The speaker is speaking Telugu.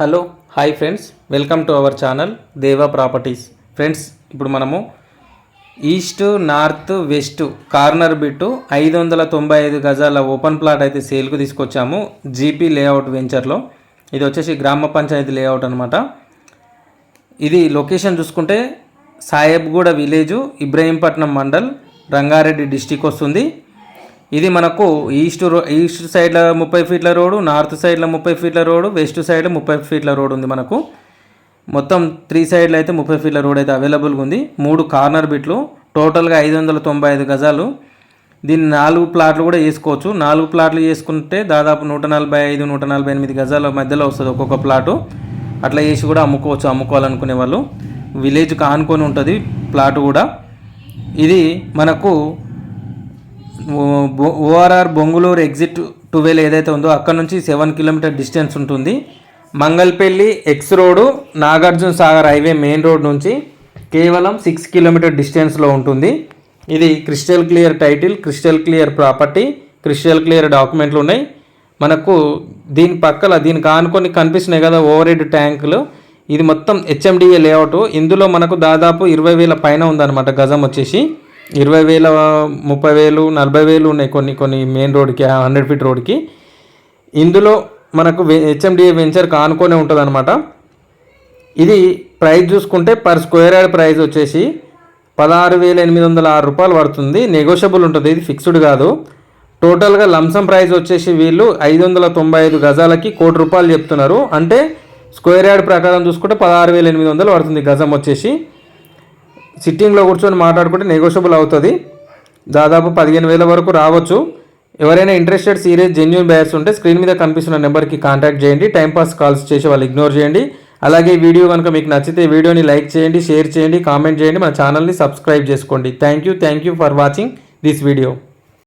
Hello hi friends. Welcome to our channel Deva properties. Friends ఇప్పుడు మనము east north west corner bit ఐదు వందల తొంభై ఐదు గజాల ఓపెన్ ప్లాట్ అయితే సేల్కు తీసుకొచ్చాము జీపీ లేఅవుట్ వెంచర్లో. ఇది వచ్చేసి గ్రామ పంచాయతీ లేఅవుట్ అనమాట ఇది లొకేషన్ చూసుకుంటే సాహెబ్గూడ విలేజు ఇబ్రహీంపట్నం మండల్ రంగారెడ్డి డిస్టిక్ వస్తుంది. ఇది మనకు ఈస్ట్ రో ఈస్ట్ సైడ్లో ముప్పై ఫీట్ల రోడ్డు నార్త్ సైడ్లో ముప్పై ఫీట్ల రోడ్డు వెస్ట్ సైడ్ ముప్పై ఫీట్ల రోడ్ ఉంది మనకు. మొత్తం త్రీ సైడ్లో అయితే ముప్పై ఫీట్ల రోడ్ అయితే అవైలబుల్గా ఉంది. మూడు కార్నర్ బిట్లు టోటల్గా ఐదు వందల తొంభై ఐదు గజాలు. దీన్ని నాలుగు ప్లాట్లు కూడా వేసుకోవచ్చు. నాలుగు ప్లాట్లు చేసుకుంటే దాదాపు నూట నలభై ఐదు నూట నలభై ఎనిమిది గజాల మధ్యలో వస్తుంది ఒక్కొక్క ప్లాటు. అట్లా చేసి కూడా అమ్ముకోవచ్చు అమ్ముకోవాలనుకునే వాళ్ళు. విలేజ్కి ఆనుకొని ఉంటుంది ప్లాట్ కూడా. ఇది మనకు ఓఆర్ఆర్ బొంగులూరు ఎగ్జిట్ టువెల్ ఏదైతే ఉందో అక్కడ నుంచి సెవెన్ కిలోమీటర్ డిస్టెన్స్ ఉంటుంది. Mangalapalli X road Nagarjuna Sagar highway main road నుంచి కేవలం సిక్స్ కిలోమీటర్ డిస్టెన్స్లో ఉంటుంది. ఇది crystal clear title crystal clear property crystal clear డాక్యుమెంట్లు ఉన్నాయి. మనకు దీని పక్కల దీనికి ఆనుకొని కనిపిస్తున్నాయి కదా ఓవర్ హెడ్ ట్యాంకులు. ఇది మొత్తం హెచ్ఎండిఏ లేఅవుట్ ఇందులో మనకు దాదాపు ఇరవై వేల పైన ఉందన్నమాట గజం వచ్చేసి. ఇరవై వేల ముప్పై వేలు నలభై వేలు ఉన్నాయి కొన్ని కొన్ని మెయిన్ రోడ్కి హండ్రెడ్ ఫీట్ రోడ్కి ఇందులో మనకు హెచ్ఎండిఏ వెంచర్ కానుకొనే ఉంటుంది అనమాట ఇది ప్రైస్ చూసుకుంటే పర్ స్క్వేర్ యార్డ్ ప్రైస్ వచ్చేసి పదహారు వేల ఎనిమిది వందల ఆరు రూపాయలు పడుతుంది. నెగోషియబుల్ ఉంటుంది ఇది ఫిక్స్డ్ కాదు. టోటల్గా లంసం ప్రైస్ వచ్చేసి వీళ్ళు ఐదు వందల తొంభై ఐదు గజాలకి కోటి రూపాయలు చెప్తున్నారు. అంటే స్క్వేర్ యార్డ్ ప్రకారం చూసుకుంటే పదహారు వేల ఎనిమిది వందలు పడుతుంది గజం వచ్చేసి. సిట్టింగ్లో కూర్చొని మాట్లాడుకుంటే నెగోషియబుల్ అవుతుంది. దాదాపు పదిహేను వేల వరకు రావచ్చు. ఎవరైనా ఇంట్రెస్టెడ్ సీరియస్ జెన్యున్ బయర్స్ ఉంటే స్క్రీన్ మీద కనిపిస్తున్న నెంబర్కి కాంటాక్ట్ చేయండి. టైంపాస్ కాల్స్ చేసి వాళ్ళు ఇగ్నోర్ చేయండి. అలాగే వీడియో కనుక మీకు నచ్చితే వీడియోని లైక్ చేయండి షేర్ చేయండి కామెంట్ చేయండి. మన ఛానల్ని సబ్స్క్రైబ్ చేసుకోండి. Thank you thank you for watching this video